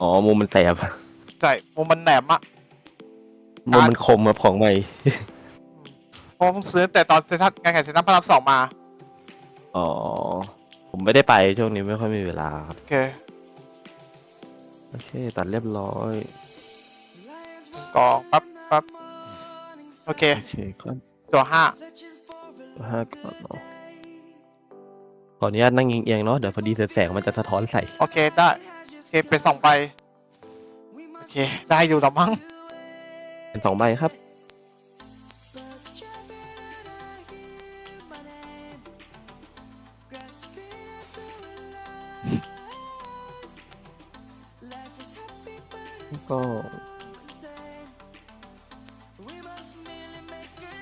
อ๋อมุมมันแสบใช่มุมมันแหนมอะมุมมันคมครับของใหม่เพราะผมซื้อแต่ตอนเซนทรัลงานแข่งเซนทรัลพระรามสองมา อ๋อ ผมไม่ได้ไปช่วงนี้ไม่ค่อยมีเวลาครับ โอเค โอเค ตัดเรียบร้อยกองปั๊บปั๊บโอเคโอเคครับตัวห้าห้าก่อนเนาะ ขออนุญาตนั่งเอียงๆเนาะเดี๋ยวพอดีแสงมันจะสะท้อนใส่โอเคได้โอเคเป็นสองใบโอเค ได้อยู่แล้วมั้งเป็นสองใบครับ ก็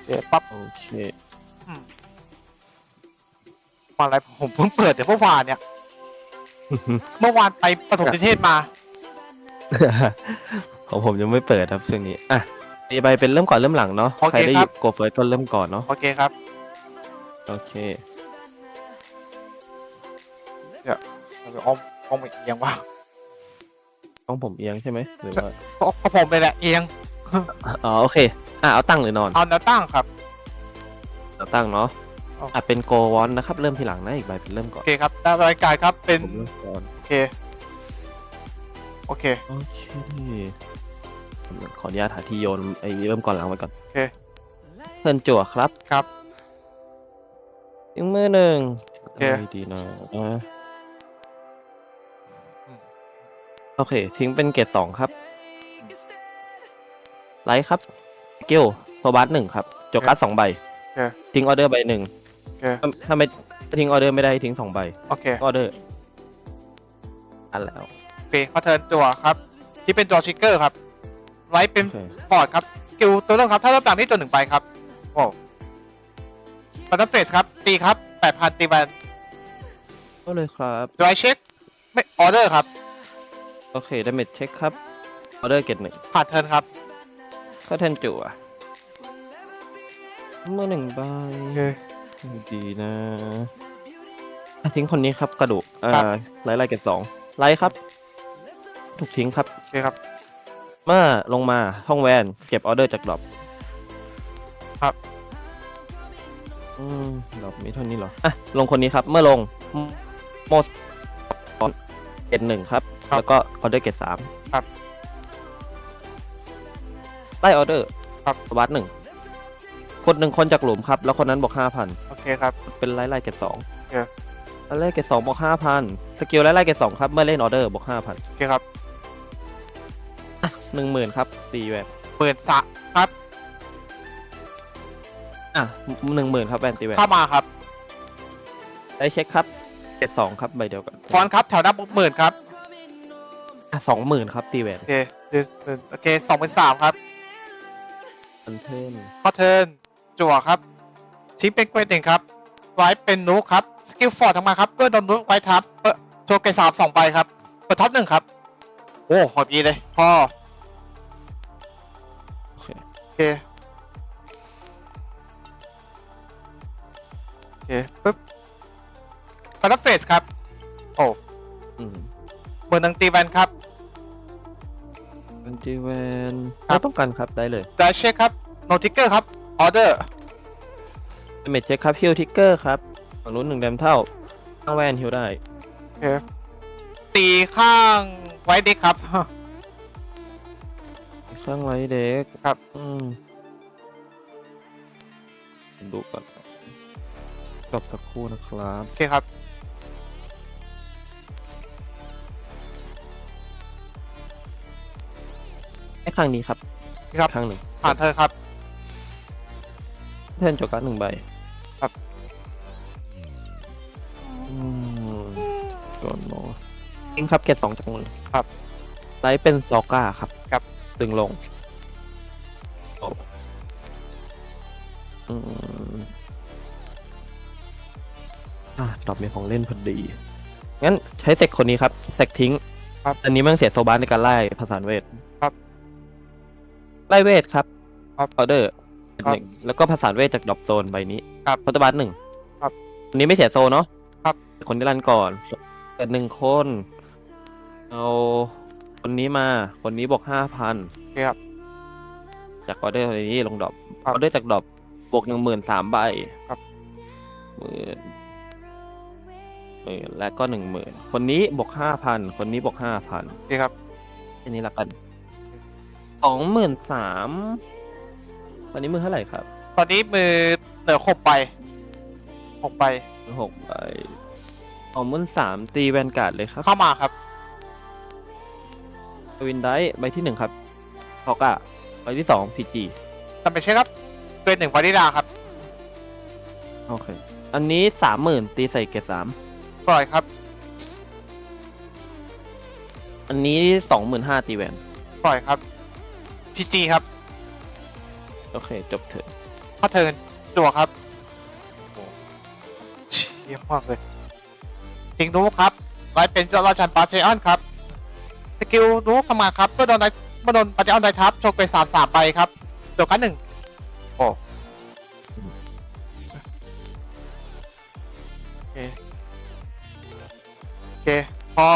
เดี๋ยวปั๊บโอเค มาอะไรผมเพิ่งเปิดเดี๋ยวเมื่อวานเนี่ย เมื่อวานไปประถมนิเทศมา ของผมยังไม่เปิดครับช่วงนี้อะตีไปเป็นเริ่มก่อนเริ่มหลังเนาะโอเคใครได้หครัยิบบโกเฟิร์สก็เริ่มก่อนเนาะโอเคครับ โอเคเอาไปอมอมเอียงว่าต้องผมเอียงใช่ไหมหรือว่าเพราะเพราะผมเลยแหละเอียง อ๋อโอเคอะเอาตั้งหรือนอนเอาแนวตั้งครับ เอาตั้งเนาะเอาอะเป็นโกวอนนะครับ เริ่มทีหลังนะอีกใบเป็นเริ่มก่อโอนเคครับได้รายการครับเป็นผมเริ่มก่อนโอเคโอเคโอเคผมขออนุญาตหาที่โยนไอ้เริ่มก่อนหลังไว้ก่อนโอเคเพื่อนจั่วครับครับ อีกมือหนึ่งโอเคอะไรดีนะอะโอเค ทิ้งเป็นเกรดสองครับ ไลท์ครับสกิลโซบัสหนึ่งครับจกการ์ดสองใบโอเคทิ้งออเดอร์ใบหนึ่ง โอเคถ้าถ้าไม่ทิ้งออเดอร์ไม่ได้ทิ้งสองใบโอเค ออเดอร์อันแล้ว โอเคเขาเทิร์นจั่วครับ ที่เป็นจั่วชิกเกอร์ครับ ไว้เป็นโอเค พอร์ตครับสกิลตัวเริ่มครับ ถ้าเริ่มต่างที่ตัวหนึ่งไปครับ โอ้บัตเตอร์เฟสครับ ตีครับแปดพันตีแวนก็เลยครับ ดรายเช็ค ไม่ออเดอร์ครับ โอเคดาเมจเช็คครับ ออเดอร์เกตหนึ่งผ่านเทิร์นครับก็แทนจั่วเมื่อหนึ่งใบโอเค ดีนะอะทิ้งคนนี้ครับกระดูกเอ่ครับ อไล่ไล่เกตสองไล่ครับ ถูกทิ้งครับ โอเคครับเมื่อลงมาห้องแวนเก็บออเดอร์จากดรอปครับ อืมดรอปมีเท่านี้เหรออะลงคนนี้ครับ เมื่อลงโมสเกตหนึ่งครับ ครับแล้วก็ออเดอร์เกตสามครับไล่ออเดอร์ครับวัดหนึ่ง คนหนึ่งคนจากหลุมครับ แล้วคนนั้นบอกห้าพันโอเคครับ เป็นไล่ไล่เกตสองโอเค ไล่ไล่เกตสองบอกห้าพันสกิลไล่ไล่เกตสองครับเมื่อเล่นออเดอร์บอกห้าพันโอเคครับอะหนึ่งหมื่นครับตีแวนหมื่นสะครับอะหนึ่งหมื่นครับแวนตีแวนเข้ามาครับ ได้เช็คครับเกตสองครับใบเดียวกันฟอนต์ครับแถวหน้าหมื่นครับ อะสองหมื่นครับตีแวนโอเคเดี๋ยวเดี๋ยวโอเคสองเป็นสามครับ อันเทิร์นพอเทิร์น จั่วครับทิ้งเป็นเกรดหนึ่งครับไว้เป็นนุกครับสกิลฟอร์ดทำมาครับเพื่อโดนนุกไว้ทับเออโชว์เกรดสามสองใบครับเปิดท็อปหนึ่งครับ โอ้โหดีเลยพอโอเคโอเคโอเคปึ๊บฟันเฟสครับ โอ้อืมเบอร์หนึ่งตีแวนครับเป็นตีแวนครับไม่ต้องกันครับได้เลยดาเช็คครับโนติกเกอร์ครับ ออเดอร์เดเมจเช็คครับฮิลทิกเกอร์ครับฝั่งนู้นหนึ่งแดมเท่าข้างแวนฮิลได้โอเคตีข้างไว้เด็กครับ ข้างไรเด็กครับ อืมดูก่อนจบสักครู่นะครับ โอเคครับ ไอ้ข้างนี้ครับครับ ข้างหนึ่งผ่านเธอครับ เพื่อนจบการ์ดหนึ่งใบครับอืมก่อนเนาะทิ้งครับเกตสองจากมือครับไลท์เป็นซอก้าครับครับ ดึงลงโอ้อืมอะดรอปมีของเล่นพอดี งั้นใช้เซกคนนี้ครับเซกทิ้ง ครับอันนี้มันเสียโซบาสในการไล่ภาษานเวทครับ ไล่เวทครับครับออเดอร์ ครับหนึ่งแล้วก็ภาษานเวทจากดรอปโซนใบนี้ครับพัตบาสหนึ่งครับอันนี้ไม่เสียโซเนาะครับ คนที่รันก่อนเกิดหนึ่งคน เอาโดคนนี้มา คนนี้บวกห้าพันโอเคครับจากออเดอร์นี้ลงดรอปครัอบอเดอร์จากดรอปบวกหนึ่งหมื่นสามใบครับ หมื่นหมื่นและก็หนึ่งหมื่นคนนี้บวกห้าพันคนนี้บวกห้าพัน โอเคครับ อันนี้ละกันสองหมื่นสาม วันนี้มือเท่าไหร่ครับตอนนี้มือเหลือหกใบหกใบหกใบสองหมื่นสามตีแวนการ์ดเลยครับเข้ามาครับวินไดใบที่หนึ่งครับพอกะใบที่สองพีจีทำไปเช็คครับเกินหนึ่งวานิดาครับ โอเค อันนี้สามหมื่นตีใส่เกรดสามปล่อยครับ อันนี้สองหมื่นห้าตีแวนปล่อยครับพีจีครับ โอเค จบเถอะข้าเทิร์นจั่วครับโอ้เชี่ยมากเลยทิ้งนูครับ ไว้เป็นเจ้าราชันปาเซออนครับ สกิลนูทำงานครับเมื่อโดนไดเมื่อโดนปาเซออนไดทับโชว์ไปสามสามใบครับจั่วกันหนึ่งโอ้โอเคโอเคพอ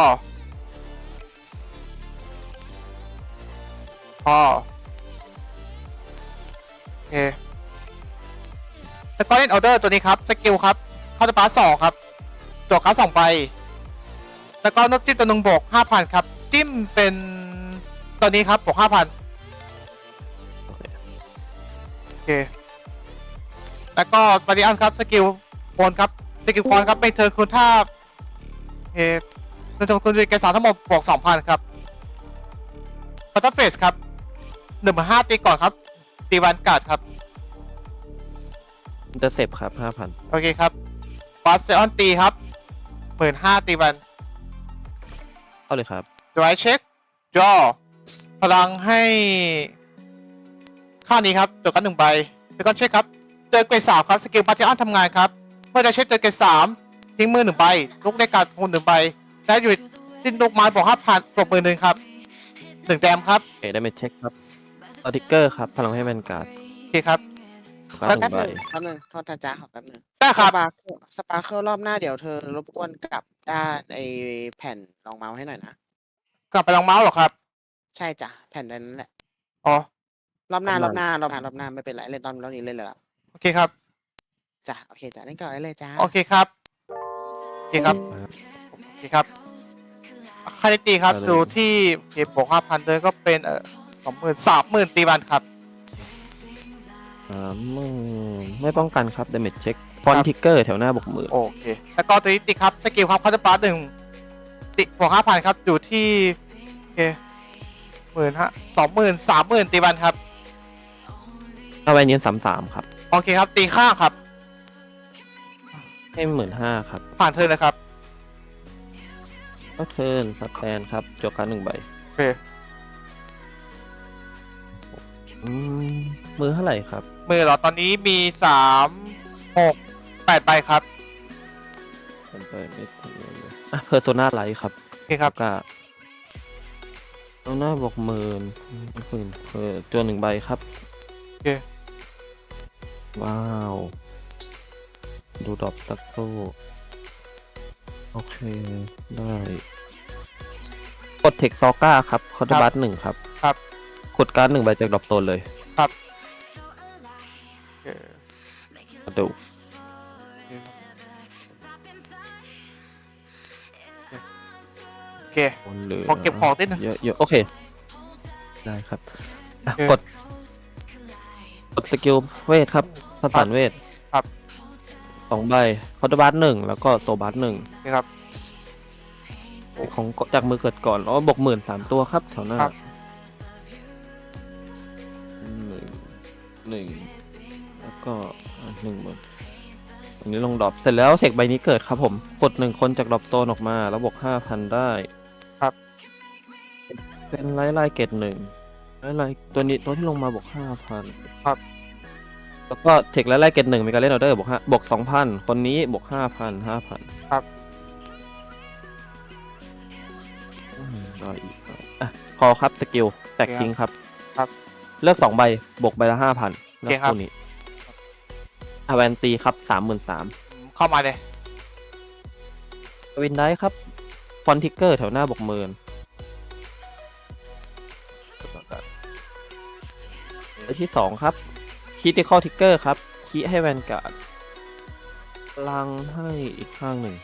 พอโอ เคแล้วก็เลนออเดอร์ตัวนี้ครับ สกิลครับคาร์ดบาสสองครับจวการ์ดสองใบแล้วก็นกจิ้มตัวหนึ่งบวกห้าพันครับ จิ้มเป็นตัวนี้ครับบวกห้าพันโอเค แล้วก็บาริอันครับสกิลโอนครับ สกิลคอนครับเป็นเธอคุณท่าโอเคในตัวคุณเกสารทั้งหมดบวกสองพันครับพัตเตอร์เฟสครับหนึ่งห้าตีก่อนครับ ตีวันการ์ดครับ อินเตอร์เซปครับห้าพันโอเคครับบาสเซออนตีครับหมื่นห้าตีวันเข้าเลยครับดรายเช็คจอพลังให้ค่านี้ครับตัวกันหนึ่งใบแล้วก็เช็คครับ เจอเกรดสามครับ สกิลปาร์ติออนทำงานครับ เมื่อได้เช็คเจอเกรดสามทิ้งมือหนึ่งใบลูกได้การคูณหนึ่งใบและอยู่ดิ้นลูกไม้บอกห้าพันตกมือหนึ่งครับหนึ่งแต้มครับ โอเคได้เมจเช็คครับ สติกเกอร์ครับ พลังให้แวนการ์ดโอเคครับ การ์ดหแป๊นึ่บงใบหนึงแป๊บหนึงโทษนะจ๊ะขอแป๊บหนึงได้ครับสปาร์คสปาร์เคิลรอบหน้าเดี๋ยวเธอรบกวนกลับด้านไอแผ่นรองเมาส์ให้หน่อยนะ กลับไปลองเมาส์เหรอครับ ใช่จ้ะแผ่นนั้นแหละ อ๋อ รอบหน้าประรมาณอบหน้ารอบหน้ารอบหน้าไม่เป็นไรเล่นตอนรอบนี้เล่นเลยละโอเคครับ จ้ะโอเคจ้ะเล่นก่อนได้เลยจ้าโอเคครับ โอเคครับ โอเคครับ ค่าได้ตีครับได้เลยดูที่เก็บบวกห้าพันเลยก็เป็นเออ สองหมื่นสามหมื่นตีบันครับ สามหมื่นไม่ป้องกันครับดาเมจเช็คฟอนทิกเกอร์แถวหน้าบวกหมื่นโอเค แล้วก็ตัวนี้ตีครับ สกิลครับคาร์ดบาร์หนึ่งติบวกห้าพันครับ อยู่ที่ โอเคหมื่นฮะสองหมื่นสามหมื่นตีบันครับ เอาแวนยืนสามสามครับ โอเคครับ ตีข้างครับ ให้หมื่นห้าครับผ่านเธอเลยครับก็เทิร์นสแตนครับจวการดหนึ่งใบ โอเค อืมมือเท่าไหร่ครับ มือเหรอตอนนี้มีสามหกแปดใบครับเป็นไปไม่ถึงเลยอะเพอร์โซนาไลท์ครับโอเคครับ ก็เอาหน้าบวกหมื่นหมื่นเพอจวนหนึ่งใบครับโอเค ว้าว ดูดรอปสักครู่โอเค ได้ กดเทคซอก้าครับคอร์ดบัตหนึ่งครับ ครับ กดการ์ดหนึ่งใบจากดรอปโซนเลยโอเคมาดูโอเคบนเหลือขอเก็บของนิดนึง เยอะเยอะโอเค ได้ครับอะโอเคกด กดสกิลเวทครับผสานเวทครับ สองใบคอร์ดบัตหนึ่งแล้วก็โซบัตหนึ่งโอเคครับ ของจากมือเกิดก่อนแล้วบวกหมื่นสามตัวครับแถวหน้า ครับ หนึ่งแล้วก็อะหนึ่งหมื่นอันนี้ลงดรอปเสร็จแล้วเทคใบนี้เกิดครับผมกดหนึ่งคนจากดรอปโซนออกมา แล้วบวกห้าพันได้ครับ เป็นไล่ไล่เกตหนึ่งไล่ไล่ตัวนี้ตัวที่ลงมาบวกห้าพันครับ แล้วก็เทคไล่ไล่เกตหนึ่งมีการเล่นออเดอร์บวกห้าบวกสองพันคนนี้บวกห้าพันห้าพันครับอืมรออีกรออะพอครับสกิลแตกโอเคทิ้งครับครับ เลือกสองใบบวกใบละห้าพันเลือกคู่นี้อาแวนตีครับสามหมื่นสามเข้ามาเลยวินได้ครับ ฟอนทิกเกอร์แถวหน้าบวกหมื่นไอที่สองครับคีติคอลทิกเกอร์ครับคีให้แวนการ์ดลังให้อีกข้างหนึ่ง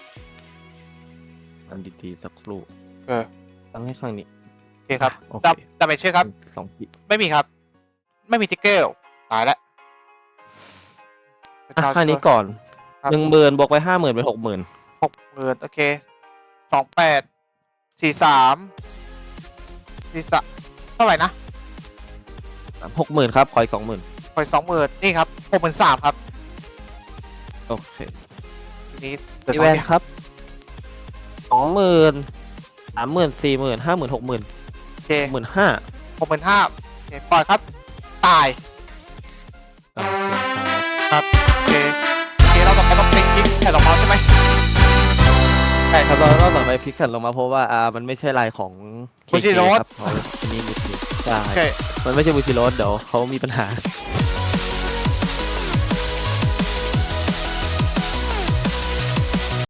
อันดีๆสักครู่เออลังให้ข้างนี้โอเคครับโอเคจะไปเช่คครับสองปีไม่มีครับ ไม่มีติ๊กเกอร์ตายแล้วอะข้างนี้ก่อนครับหนึ่งหมื่นบวกไปห้าหมื่นเป็นหกหมื่นหกหมื่นโอเคสองแปดสี่สามสี่สามเท่าไหร่นะหกหมื่นครับขออีกสองหมื่นไปสองหมื่นนี่ครับหกหมื่นสามครับ โอเคทีนี้เหลืออีสอแวงนเดียวครับสองหมื่นสามหมื่นสี่หมื่นห้าหมื่นหกหมื่นโอเคหมื่นห้าหกหมื่นห้าโอเคปล่อยครับ ตายโอเคครับครับโอเคโอเคเราต่อไปต้องพลิกพลิกแผ่นออกมาใช่ไหมใช่ครับเราเราต่อไปพลิกแผ่นลงมาเพราะว่าอ่ามันไม่ใช่ลายของ KK ครับเพราะอันนี้มีใช่โอเค มันไม่ใช่บูชิโรสเดี๋ยวเขามีปัญหา